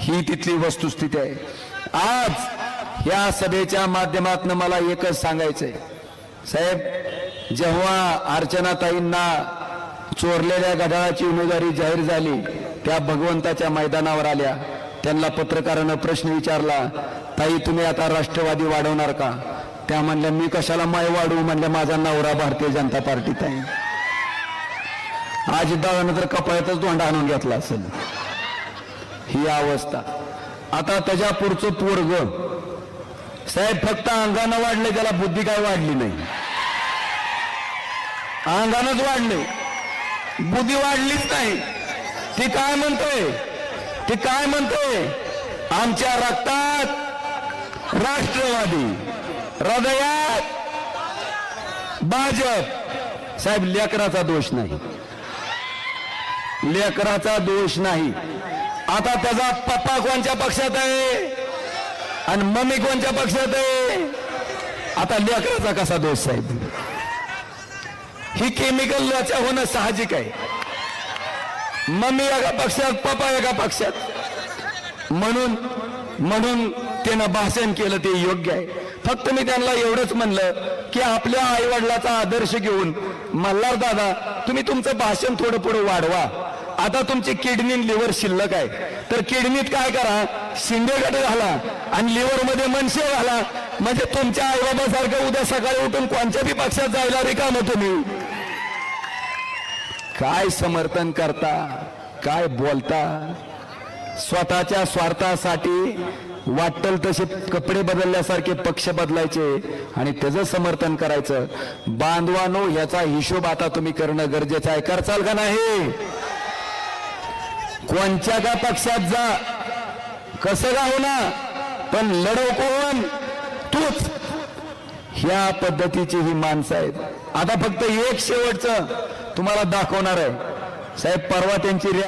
ही तिथली वस्तुस्थिती आहे. आज या सभेच्या माध्यमातून मला एकच सांगायचंय. साहेब जेव्हा अर्चनाताईंना चोरलेल्या गडाळाची उमेदवारी जाहीर झाली त्या भगवंताच्या मैदानावर आल्या. त्यांना पत्रकारानं प्रश्न विचारला ताई तुम्ही आता राष्ट्रवादी वाढवणार का? त्या म्हणल्या मी कशाला माय वाढवू? म्हणल्या माझा नवरा भारतीय जनता पार्टीत आहे. आज दादानं तर कपाळातच दोंडा आणून घेतला असेल. ही अवस्था. आता त्याच्या पुढचं पोरग. साहेब फक्त अंगानं वाढले त्याला बुद्धी काय वाढली नाही. अंगानच वाढले. बुद्धी वाढलीच नाही. ती काय म्हणतोय? ती काय म्हणतोय? आमच्या रक्तात राष्ट्रवादी. हृदयात भाजप. साहेब लेकराचा दोष नाही. लेकराचा दोष नाही. आता त्याचा पप्पा कोणत्या पक्षात आहे? आणि मम्मी कोणत्या पक्षात आहे? आता लेकराचा कसा दोष साहेब? ही केमिकल लॉच्या होणं साहजिक आहे. मम्मी एका पक्षात पप्पा एका पक्षात. म्हणून म्हणून त्यानं भाषण केलं ते योग्य आहे. फक्त मी त्यांना एवढंच म्हणलं की आपल्या आईवडिलाचा आदर्श घेऊन मल्हार दादा तुम्ही तुमचं भाषण थोडं पुढे वाढवा. आता तुमची किडनी लिव्हर शिल्लक आहे. तर किडनीत काय करा शिंदेगट घाला आणि लिव्हरमध्ये मनसे घाला. म्हणजे तुमच्या आईबाबासारखं उद्या सकाळी उठून कोणत्या बी पक्षात जायला रिकाम तुम्ही. काय समर्थन करता काय बोलता? स्वतःच्या स्वार्थासाठी वाटल तसे कपडे बदलल्यासारखे पक्ष बदलायचे आणि त्याचं समर्थन करायचं. बांधवानो याचा हिशोब आता तुम्ही करणं गरजेचं आहे. करचाल का नाही? कोणत्या का पक्षात जा? कसं का होना पण लढव कोण? तूच. ह्या पद्धतीची ही माणसं आहेत. आता फक्त एक शेवटचं तुम्हाला दाखवणार आहे. साहेब परवा त्यांची